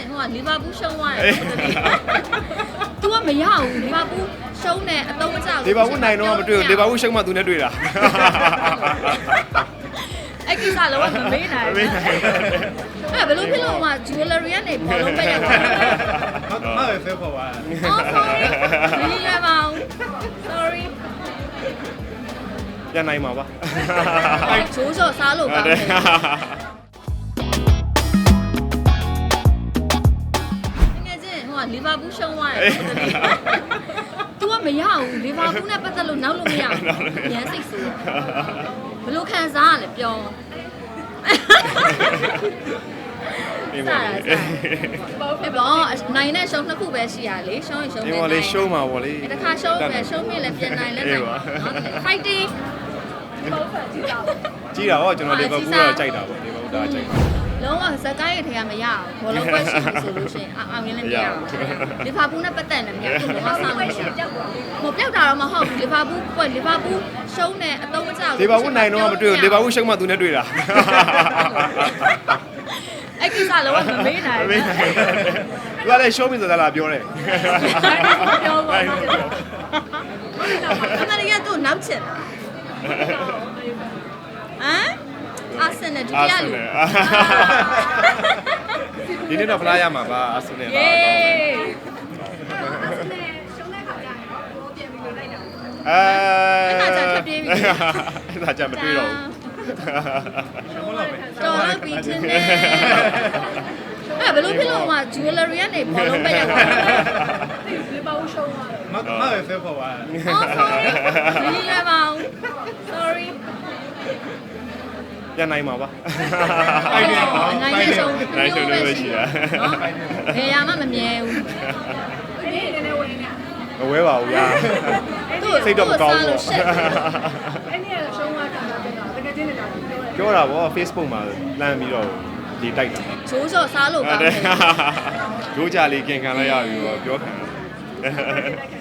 ချင်းဟိုကလီဗာပူးရှုံးသွားတယ်။ तू ကမရဘူးလီဗာပူးရှုံးတယ်အတော့မကြောက်လေဘာဝနိုင်တော့မတွေ့ဘူးလေဘာဝရှုံးမှသူနဲ့တွေ့တာအဲ့ကိစ္စလုံးဝမမေးနိုင်မမေးနိုင်အဲ့ဘယ်လိုဖြစ်လို့ဟိုက jewelry ကနေဘောလုံးပဲရောက်သွားလဲမမပဲဖဲပေါ်ပါ Oh sorry ဒီလွယ်ပါဦး sorry ပြန်နိုင်မှာပါချိုးချော်စားလို့ဟုကောတ်င်းတတယ် လီဗာပူးရှုံးသွားတယ် तू ကမရဘူးလီဗာပူးနဲ့ပတ်သက်လို့နောက်လို့မရဘူးရမ်းစိတ်ဆိုးဘယ်လိုခံစားရလဲပြောဒီမှာလေအဲ့ပေါ့နိုင်တဲ့ရှုံးနှစ်ခုပဲရှိရလေရှုံးရင်ရှုံးဒီနေမှာလေးရှုံးမှာပေါ့လေတခါရှုံးမယ်ရှုံးမြင့်လည်းပြန်နိုင်လည်းနိုင်နော် fighting ကြီးတာဟောကျွန်တော်လေဘာဘူးတော့ကြိုက်တာပေါ့လေဘာဘူးဒါကြိုက်တာ လုံးဝစကိုင်းရဲ့ထဲကမရအောင်ဘောလုံးပွဲရှိပြီဆိုလို့ရှိရင်အအောင်ရင်းလည်းမရအောင်လီဗာပူးနဲ့ပတ်သက်လည်းမရဘူးလုံးဝဆောင်းလို့ရှိရင်မပြောက်တာတော့မဟုတ်ဘူးလီဗာပူးပွဲလီဗာပူးရှုံးတယ်အတော့မကြောက်လေဘာဝနိုင်တော့မတွေ့ဘူးလေဘာဝရှုံးမှသူနဲ့တွေ့တာအဲ့ကိစ္စလုံးဝမမေးနိုင်မမေးနိုင်သူကလည်းရှုံးပြီဆိုတာလားပြောတယ်ပြောပါဦးအမရီကသူ့နောက်ချင်တာဟမ် အာဆင်နယ်ဒုအာတိယဆင်လူ နယ်ဒီနေ့တော့ဖလားရမှာပါအာဆင်နယ်ပါเย้အဲအဲ့ဒါကြမတွေ့တော့ဘူးတော်တော့ပြီးချင်းနေအဲ့ဘယ်လိုဖြစ်လို့ဟိုက jewelry ကနေဘောလုံးပဲရောက်သွားလဲမမပဲဖဲပေါ်ပါ Oh sorry ဒီလွယ်ပါဦး sorry ပြန်နိုင်မှာပါနိုင်နေဆုံးနိုင်ဆုံးလည်းရှိတာနော်ဘယ်ရမှမမြဲဘူးမဝဲပါဘူးဗျာသူ့စိတ်တော့မကောင်းဘူးသူ့စားလို့ရှက်တယ်ပြောတာဗော Facebook မှာလမ်းပြီးတော့ဒီတိုက်တာချိုးချော်စားလို့ဟုကောတ်င်းတတယ်ယ်ဒိုးကြလေးကင်ခံလိုက်ရပြီဗောပြောခံတယ်ချ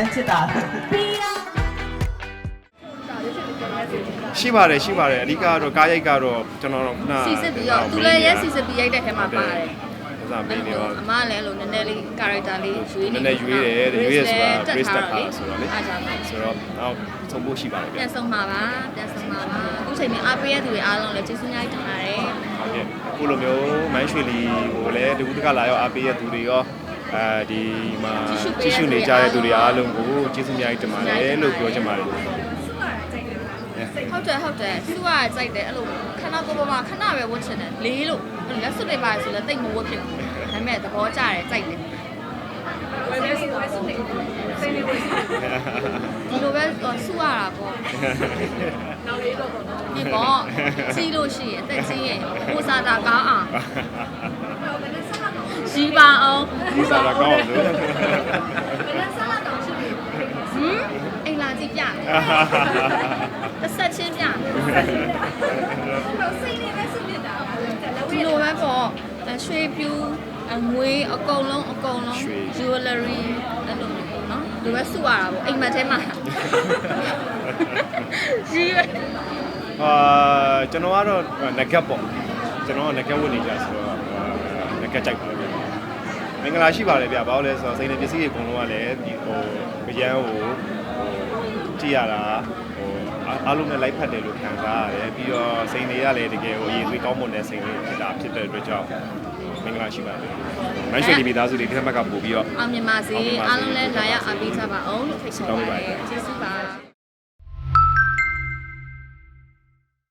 ဗောအရန်ချစ်တာရှိပါတယ်ရှိပါတယ်အဓိကတော့ကားရိုက်ကတော့ကျွန်တော်တို့ခုနစီစစ်ပြီးတော့သူလည်းရဲစီစစ်ပြီးရိုက်တဲ့ထဲမှာပါတယ်ဥစားမင်းနေတော့အမလည်းလို့နည်းနည်းလေး character လေးရွေးနနေည်းနည်းရွေးတယ်ရွေးရဆိုတာတက် race တက်ထားတာတာဆိုတော့လေအားကြောင့်ပါဆိုတော့နောက်ဆုံးဖို့ရှိပါတယ်ဗျပြန်ဆုံးပါပါပြန်ဆုံးပါပါအခုချိန်မှာအားပေးရသူတွေအားလုံးလည်းကျေးဇူးများတင်ပါတယ်ဟုတ်ကဲ့အခုလိုမျိုးမိုင်းရွှေလီကိုလည်းတကူတကလာရောအားပေးရသူတွေရော အဲဒီမှာကြည့်ရှုနေကြတဲ့သူတွေအားလုံးကိုကျေးဇူးများတင်ပါတယ်လို့ပြောချင်ပါတယ်ဟုတ်တယ်ဟုတ်တယ်သူကကြိုက်တယ်အဲ့လိုခဏပေါ်ပေါ်မှာခဏပဲဝတ်ချင်တယ်လေးလို့လက်စွပ်တွေပါဆိုလည်းတိတ်မဝတ်ဖြစ်ဘူးဒါပေမဲ့သဘောကျတယ်ကြိုက်တယ်ဒီလိုပဲဆူရတာပေါ့ဒီပေါ့ကြီးလို့ရှိရင်အသက်ကြီးရင်ကိုစားတာကောင်းအောင် ရှိပါအောင်ဒီစားတာကောင်းလို့ဟမ်အိမ်လာကြည့်ပြတယ်တစ်ဆက်ချင်းပြတယ်ဒီလိုပဲပေါ့အရွှေပြူအငွေအကုန်လုံးအကုန်လုံး jewelry အဲ့လိုမျိုးပေါ့နော်ဒီပဲစုရတာပေါ့အိမ်မက်ထဲမှာကြီးအာကျွန်တော်ကတော့ငကက်ပေါ့ကျွန်တော်ကငကက်ဝတ်နေကြဆိုတော့ငကက်ကြိုက်ပါတယ်ဗျ မင်္ဂလာရှိပါတယ်ဗျဘာလို့လဲဆိုတော့စိန်နေပစ္စည်းတွေအကုန်လုံးကလည်းဒီဟိုကြမ်းကိုဟိုကြည့်ရတာဟိုအားလုံးနဲ့လိုက်ဖက်တယ်လို့ခံစားရတယ်ပြီးတော့စိန်တွေကလည်းတကယ်ဟိုအရေးသွေးကောင်းမွန်တဲ့စိန်တွေဖြစ်တာဖြစ်တဲ့အတွက်ကြောင့်မင်္ဂလာရှိပါတယ်မန်ရွှေလီမိသားစုတွေဒီဘက်ကပို့ပြီးတော့အောင်မြင်ပါစေအောင်မြင်ပါစေအားလုံးလည်းလာရောက်အားပေးကြပါအောင်လို့ဖိတ်ခေါ်ပါတယ်ကျေးဇူးပါ